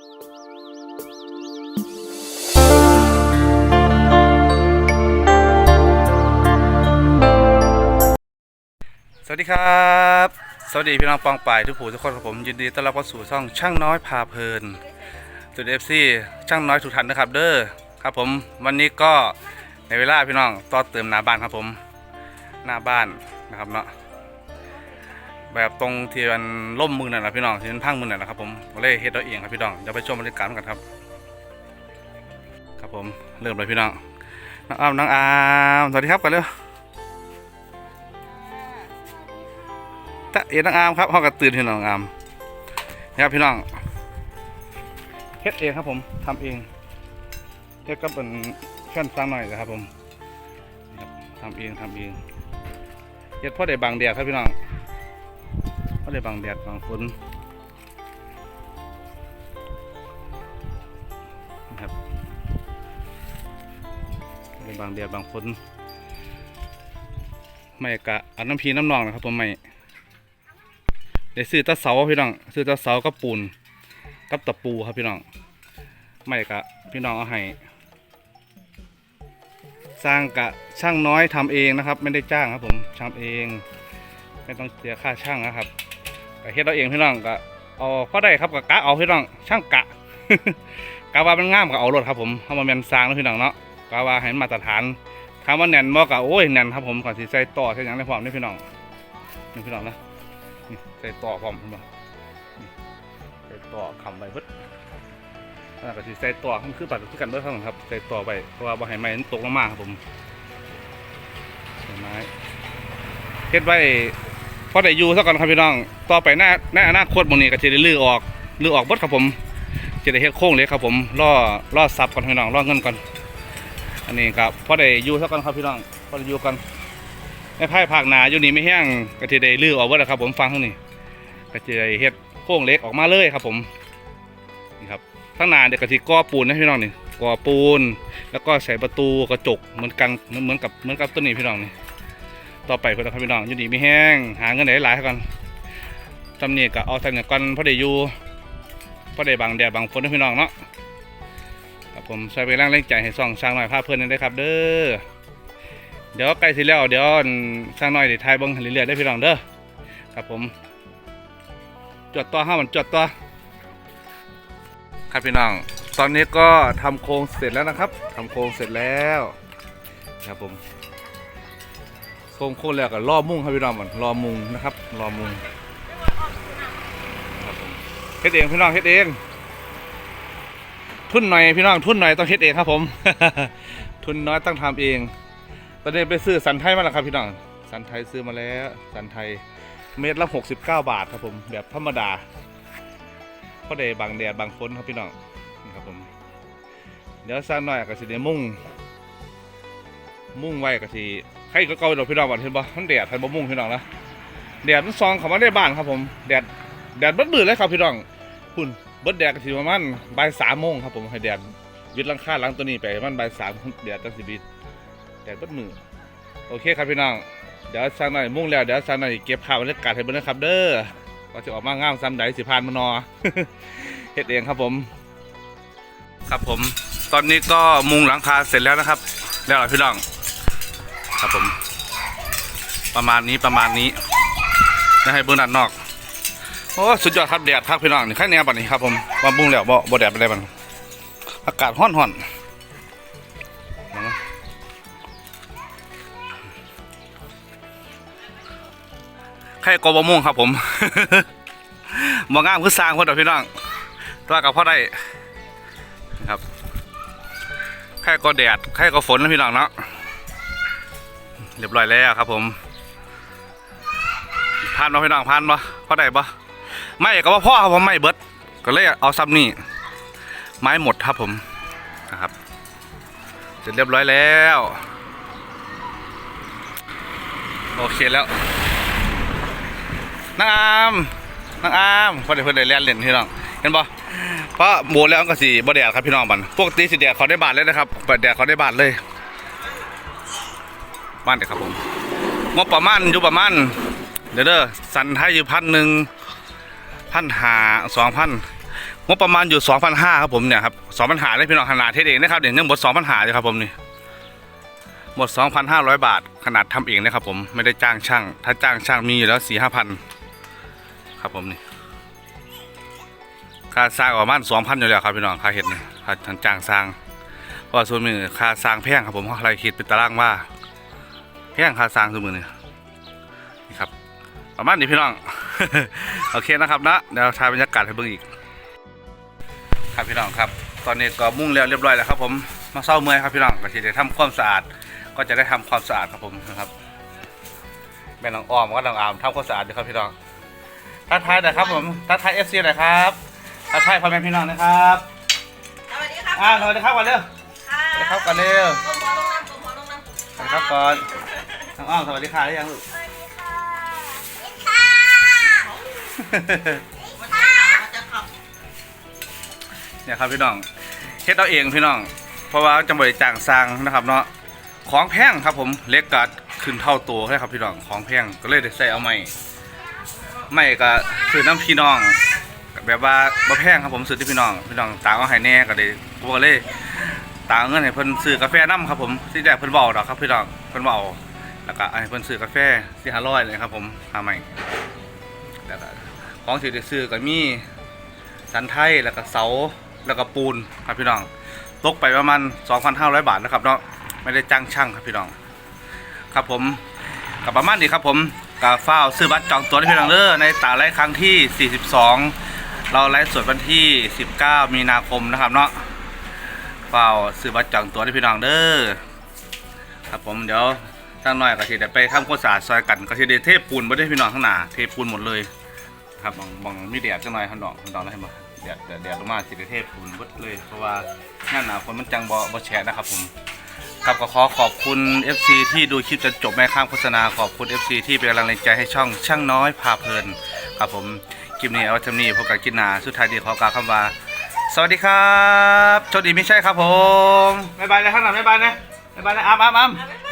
สวัสดีครับ สวัสดีพี่น้องปองป่ายทุกผู้ทุกคนครับผมยินดีต้อนรับเข้าสู่ช่องช่างน้อยพาเพลินจุดเอฟซีช่างน้อยทุกท่านนะครับ เด้อครับผมวันนี้ก็ในเวลาพี่น้องต่อเติมหน้าบ้านครับผม หน้าบ้านนะครับเนาะ แบบตรงที่มันล่มมือนั่นแหละพี่น้องที่มันพังมือนั่นแหละครับผมก็เลยเฮ็ดเอาเองครับพี่น้องเดี๋ยวไปชมบรรยากาศกันครับ ครับผมเริ่มเลยพี่น้องน้องอ้ามน้องอามสวัสดีครับกันเร็วตะเอ็นน้องอามครับเขาก็ตื่นพี่น้องอามนะครับพี่น้องเฮ็ดเองครับผมทำเองเฮ็ดก็เป็นแค่นซ้ำหน่อยนะครับผมนะครับทำเองทำเองเฮ็ดพราะได้บางแดดครับพี่น้อง เพราะได้บางแดดบางฝนนะครับได้บางแดดบางฝนไม่กะอันน้ำพีน้ำนองนะครับผมไม่ได้ซื้อตะเสาพี่น้องซื้อตะเสากับปูนกับตะปูครับพี่น้องไม่กะพี่น้องเอาให้สร้างกะช่างน้อยทำเองนะครับ ไม่ได้จ้างครับผมทำเอง ไม่ต้องเสียค่าช่างนะครับ กะเฮ็ดเราเองพี่น้องกะเอาก็ได้ครับกะกะเอาพี่น้องช่างกะกะว่ามันงามกะเอารถครับผมเอามาแมนสร้างนะพี่น้องเนาะกะว่าให้มันมาตรฐานถามว่าแน่นบ่กะโอ้ยแน่นครับผมก่อนสิใส่ต่อใส่หยังในพร้อมนี่พี่น้องนี่พี่น้องนะนี่ใส่ต่อพร้อมขึ้นมานี่ใส่ต่อคำไว้เพิ่นแล้วก็สิใส่ต่อขึ้นคือปัดคือกันเด้อครับใส่ต่อไปเพราะว่าบ่ให้ไม้มันตกลงมาครับผมใส่ไม้เฮ็ดไว้ พอได้อยู่ซะก่อนครับพี่น้อง ต่อไปหน้าหน้าอนาคตหมื้นี้ก็สิได้ลื้อออกลื้อออกบดครับผม จะได้เฮ็ดโค้งเล็กครับผมล่อล่อซับก่อนพี่น้องล่อเงินก่อน อันนี้ครับพอได้อยู่ซะก่อนครับพี่น้องพอได้อยู่กันในภายภาคหนาอยู่นี่ไม่แห้งก็จะได้ลื้อออกเบิดแล้วครับ ผมฟังข้างนี้ก็จะได้เฮ็ดโค้งเล็กออกมาเลยครับผมนี่ครับข้งหนาเด็กกะทิก่อปูนนะพี่น้องนี่ก่อปูน แล้วก็ใส่ประตูกระจกเหมือนกันเหมือนกับเหมือนกับต้นนี้พี่น้องนี่ ต่อไปเพื่อนครับพี่น้องอยู่นี่ไม่แห้งหาเงินได้หลายๆกันทำเนี่ก็เอาใส่เงินก่อนพอได้อยู่พอได้บางแดดบางฝนนะพี่น้องเนาะครับผมใส่ไปแรงแรงใจให้ส่องสร้างหน่อยภาพเพื่อนได้ครับ เด้อเดี๋ยวใกล้สิแล้วเดี๋ยวสร้างน้อยเดี๋ยวทายบิ้งเรื่อยๆได้พี่น้องเด้อครับผมจดต่อห้ามันจดต่อครับพี่น้อง ตอนนี้ก็ทำโครงเสร็จแล้วนะครับทำโครงเสร็จแล้ว ครับผม โครงโครแล้วก็ล่อมุ้งครับพี่น้องมันล่อมุงนะครับล่อมุงเฮ็ดเองพี่น้องเฮ็ดเอง ทุนหน่อยพี่น้องทุนหน่อยต้องเฮ็ดเองครับผม ทุนน้อยต้องทำเอง ตอนนี้ไปซื้อสันไทยมาแล้วครับพี่น้องสันไทยซื้อมาแล้วสันไทยเม็ดละ69 บาทครับผมแบบธรรมดาเพราะได้บางแดดบางฝนครับพี่น้องนี่ครับผมเดี๋ยวสักหน่อยก็สิได้มุ่ง มุ่งไว้ก็สิ ใครก็เก่าดอกพี่น้องบ่เห็นบ่มันแดดทันบ่มุ่งพี่น้องนะแดดมันซองเข้ามาในบ้านครับผมแดดแดดเบิดมืดเลยครับพี่น้องคุณเบิดแดดก็สิประมาณบ่ายสามโมงครับผมให้แดดวิดลังคาหลังตัวนี้ไปมันบ่ายสามแดดจังสิบิดแดดเบดมือโอเคครับพี่น้องเดี๋ยวสักหน่อยมุ่งแล้วเดี๋ยวสักหน่อยเก็บภาพบรรยากาศให้เบิ่งนะครับ เด้อว่าจะออกมางามซ้ำใดสิพานมานอเฮ็ดเองครับผม ครับผม ตอนนี้ก็มุงหลังคาเสร็จแล้วนะครับ แล้วเหรพี่น้อง ครับผม ประมาณนี้ประมาณนี้นะให้เบิ่งด้านนอกโอ้สุดยอดครับแดดครับพี่น้องนี่แค่แนวบัดนี้ครับผมว่ามุงแล้วบ่บ่แดดไปได้บัดอากาศร้อนๆใครกบม่วงครับผมมองงามคือสร้างคนเดียวพี่น้องตัวกับพ่อได้ครับใครก็แดดใครก็ฝนนะพี่น้องเนาะ เรียบร้อยแล้วครับผมผ่านมาพี่น้องผ่านปะพ่อได้ปะไม่ก็ว่าพ่อครับผมไม่เบิดก็เลยเอาซ้ำนี่ไม้หมดครับผมนะครับเสร็จเรียบร้อยแล้ว โอเคแล้วนางอามนางอามพอด้เพิ่นได้เล่นเล่นพี่น้องเห็นบ่เพราะโบแล้วก็สิบ่แดดครับพี่น้องบัดปกติสิแดดเขาได้บาทเลยนะครับเปิดแดดเขาได้บาทเลย บ้านเด็กครับผมงบประมาณอยู่ประมาณเดี๋ยวเด้อสันให้อยู่พันหนึ่งพันหาสองพันงบประมาณอยู่2,500ครับผมเนี่ยครับ2,500ได้พี่น้องขนาดเทศเองนะครับเดี๋ยวยังหมด2,500อยู่ครับผมนี่หมด 2,500 บาท ขนาดทำเองนะครับผมไม่ได้จ้างช่าง ถ้าจ้างช่างมีอยู่แล้ว4-5,000ครับผมนี่ค่าสร้างประมาณ2,000อยู่แล้วครับพี่น้องค่าเห็ดนี่ค่าทางจ้างสร้างเพราะว่าส่วนมือค่าสร้างแพงครับผมเพราะอะไรคิดเป็นตารางว่า งค่าสร้างส่วนมือนี่นี่ครับประมาณนี้พี่น้อง โอเคนะครับนะเดี๋ยวถ่ายบรรยากาศให้เบิ่งอีก ครับพี่น้องครับ ตอนนี้ก็มุ่งแล้วเรียบร้อยแล้วครับ ผมมาเศร้าเมื่อยครับพี่น้องก็จะได้ทำความสะอาด ก็จะได้ทำความสะอาดครับผมนะครับแม่น้องอ้อมก็น้องอามทำความสะอาดด้วยครับพี่น้องทักทายหน่อยครับผมทักทายเอฟซีหน่อยครับทักทายพ่อแม่พี่น้องนะครับสวัสดีครับอ่าสวัสดีครับก่อนเร็วสวัสดีครับก่อนเร็วก้มหัวลงน้ำก้มหัวลงน้ำสวัสดีครับก่อน น้องอ้อมสวัสดีค่ะหรือยังลูกมันจะขับมันจะขับเนี่ยครับพี่น้องเฮ็ดเอาเองพี่น้อง เพราะว่าจังบริจ้างสร้างนะครับเนาะ ของแพงครับผมเล็กกัดขึ้นเท่าตัวเลยครับพี่น้อง ของแพงก็เลยได้ใส่เอาไม้ไม้ก็คือน้ำพี่น้องแบบว่าบ่แพงครับผมซื้อที่พี่น้อง พี่น้องต่างเอาให้แน่ก็เลยพวกเลยต่างเอาเงินให้เพิ่นซื้อกาแฟน้ำครับผมที่แรกเพิ่นเว้าดอกครับพี่น้องเพิ่นเว้า แล้วก็ให้เพิ่นซื้อกาแฟที่500เลยครับผมหาใหม่แล้วก็ของที่ได้ซื้อก็มีสันไทยแล้วก็เสาแล้วก็ปูนครับพี่น้องตกไปประมาณ2,500 บาทนะครับเนาะไม่ได้จ้างช่างครับพี่น้อง ครับผมกับประมาณนี้ครับผมกับฟ้าซื้อบัตรจองตั๋วให้พี่น้องเด้อในตาไลฟ์ครั้งที่ 42 เราไลฟ์สดวันที่ 19 มีนาคมนะครับเนาะฟ้าซื้อบัตรจองตั๋วให้พี่น้องเด้อครับผมเดี๋ยว ตั้งหน่อยก็สิได้ไปทำความสาซอยกันก็สิได้เทปูนบ่ได้พี่น้องข้างหน้าเทปูนหมดเลยครับบางบางมีแดดจังหน่อยข้างนอกข้างนอกได้ไหมแดดแดดแดดลงมาสิได้เทพฝุ่นเบิดเลยเพราะว่าหน้าหนาวฝนมันจังบ่บ่แฉะนะครับผมครับก็ขอขอบคุณ FC ที่ดูคลิปจนจบแม่ข้ามโฆษณาขอบคุณ FC ที่เป็นกำลังใจให้ช่องช่างน้อยพาเพลินครับผมคลิปนี้เอาไว้ท่านี้พบกันกินหนาสุดท้ายดีขอกล่าวคำว่าสวัสดีครับโชคดีไม่ใช่ครับผมบ๊ายบายเลยข้างหลังบ๊ายบายนะบ๊ายบายนะอ้ามอ้ามอ้ามบ๊า